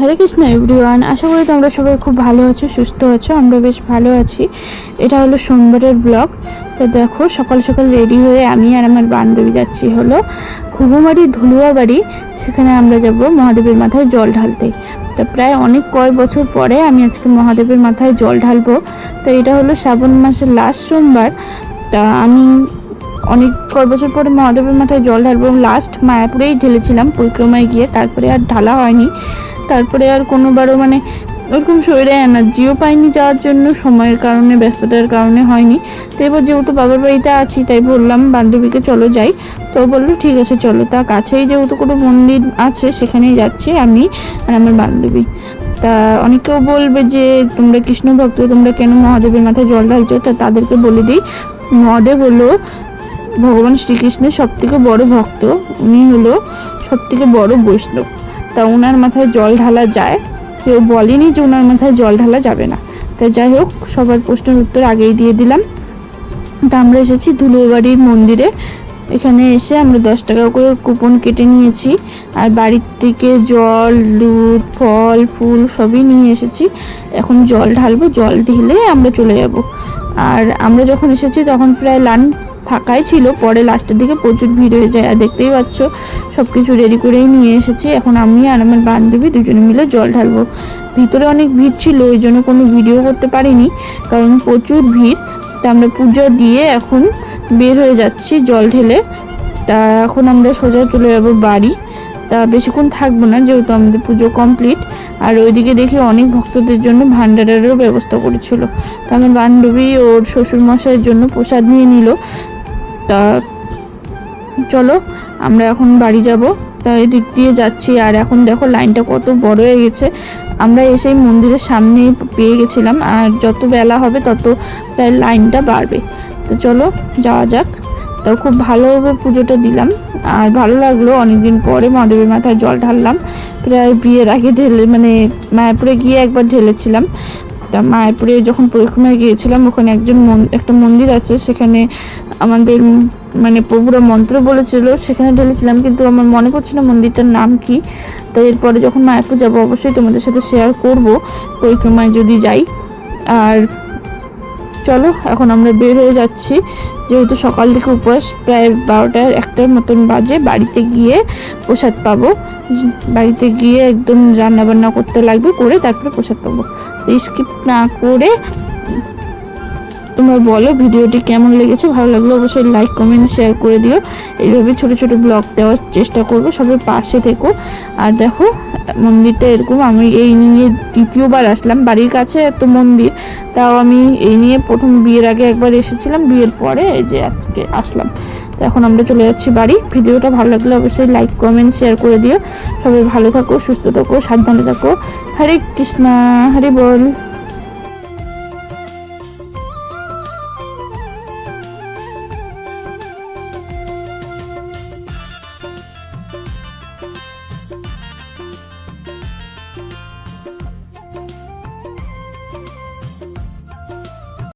হরে Krishna everyone আশা করি তোমরা সবাই খুব ভালো আছো, সুস্থ আছো, আমরা বেশ ভালো আছি। এটা হলো সোমবারের ব্লগ। তো দেখো, সকাল সকাল রেডি হয়ে আমি আর আমার বান্ধবী যাচ্ছি হলো ঘুঘুমারি ধুলুয়া বাড়ি সেখানে আমরা যাব মহাদেবের মাথায় জল ঢালতে। তো প্রায় অনেক কয় বছর পরে আমি আজকে মহাদেবের মাথায় জল ঢালবো। তো এটা হলো শ্রাবণ মাসের লাস্ট সোমবার। তা আমি অনেক কয় বছর পরে মহাদেবের মাথায় জল ঢালবো লাস্ট মায়াপুরেই ঢেলেছিলাম, পরিক্রমায় গিয়ে। তারপরে আর ঢালা হয়নি। তারপরে আর কোনোবারও মানে ওরকম শরীরে এনার্জিও পাইনি যাওয়ার জন্য, সময়ের কারণে, ব্যস্ততার কারণে হয়নি। তো এবার যেহেতু বাবার বাড়িতে আছি, তাই বললাম, বান্ধবীকে চলো যাই। তো বলল, ঠিক আছে, চলো। তা কাছেই যেহেতু কোনো মন্দির আছে, সেখানেই যাচ্ছি আমি আর আমার বান্ধবী। তা অনেকেও বলবে যে, তোমরা কৃষ্ণ ভক্ত, তোমরা কেন মহাদেবের মাথায় জল ঢালছো? তা তাদেরকে বলে দিই। মহাদেব হলো ভগবান শ্রীকৃষ্ণের সব থেকে বড় ভক্ত। উনি হলো সব থেকে বড় বৈষ্ণব। তা ওনার মাথায় জল ঢালা যায়। কেউ বলেনি যে ওনার মাথায় জল ঢালা যাবে না। তা যাই হোক, সবার প্রশ্নের উত্তর আগেই দিয়ে দিলাম। তা আমরা এসেছি ধুলোবাড়ির মন্দিরে। এখানে এসে আমরা দশ টাকা করে কুপন কেটে নিয়েছি। আর বাড়ির থেকে জল, দুধ, ফল, ফুল সবই নিয়ে এসেছি। এখন জল ঢালবো, জল ঢেলে আমরা চলে যাব। আর আমরা যখন এসেছি তখন প্রায় লান ফাঁকাই ছিল। পরে লাস্টের দিকে প্রচুর ভিড় হয়ে যায়। আর দেখতেই পাচ্ছ সব কিছু রেডি করেই নিয়ে এসেছি। এখন আমি আর আমার বান্ধবী দুজনে মিলে জল ঢালবো। ভিতরে অনেক ভিড় ছিল, ওই জন্য কোনো ভিডিও করতে পারিনি। কারণ প্রচুর ভিড়। তা আমরা পুজো দিয়ে এখন বের হয়ে যাচ্ছি জল ঢেলে। তা এখন আমরা সোজা চলে যাব বাড়ি। তা বেশিক্ষণ থাকব না, যেহেতু আমাদের পুজো কমপ্লিট আর ওইদিকে দেখি অনেক ভক্তদের জন্য ভান্ডারেরও ব্যবস্থা করেছিল। তা আমার বান্ধবী ওর শ্বশুর মশাইয়ের জন্য প্রসাদ নিয়ে নিল। তা চলো, আমরা এখন বাড়ি যাব। তা এদিক দিয়ে যাচ্ছি, আর এখন দেখো লাইনটা কত বড় হয়ে গেছে। আমরা এসেই মন্দিরের সামনে পেয়ে গেছিলাম, আর যত বেলা হবে তত প্রায় লাইনটা বাড়বে। তো চলো, যাওয়া যাক। তো খুব ভালোভাবে পুজোটা দিলাম, আর ভালো লাগল। অনেকদিন পরে মহাদেবের মাথায় জল ঢাললাম। প্রায় বিয়ের আগে ঢেলে মানে মায়াপুরে গিয়ে একবার ঢেলেছিলাম। তা মায়াপুরে যখন পরিক্রমায় গিয়েছিলাম, ওখানে একজন একটা মন্দির আছে, সেখানে আমাদের মানে প্রভুরা মন্ত্র বলেছিল, সেখানে ঢেলেছিলাম, কিন্তু আমার মনে পড়ছে না মন্দিরটার নাম কি। তো এরপরে যখন মায়াপুর যাব, অবশ্যই তোমাদের সাথে শেয়ার করব পরিক্রমায় যদি যাই। আর চলো, এখন আমরা বের হয়ে যাচ্ছি। যেহেতু সকাল থেকে উপোস, প্রায় বারোটার একটার মতন বাজে, বাড়িতে গিয়ে প্রসাদ পাবো। বাড়িতে গিয়ে একদম রান্না বান্না করতে লাগবে, করে তারপরে প্রসাদ পাবো। স্কিপ না করে তোমরা বলো ভিডিওটি কেমন লেগেছে, ভালো লাগলে অবশ্যই লাইক কমেন্ট শেয়ার করে দিও। এইভাবে ছোট ছোট ব্লগ দেওয়ার চেষ্টা করব সবাই পাশে থেকো। আর দেখো, মন্দিরটা এরকম, আমি এই নিয়ে দ্বিতীয়বার আসলাম। বাড়ির কাছে এত মন্দির, তাও আমি এই নিয়ে প্রথম বিয়ের আগে একবার এসেছিলাম। বিয়ের পরে এই যে আজকে আসলাম। তো এখন আমরা চলে যাচ্ছি বাড়ি। ভিডিওটা ভালো লাগলে অবশ্যই লাইক কমেন্ট শেয়ার করে দিও। সবাই ভালো থাকো, সুস্থ থাকো, সাবধানে থাকো। হরে কৃষ্ণা, হরে বল।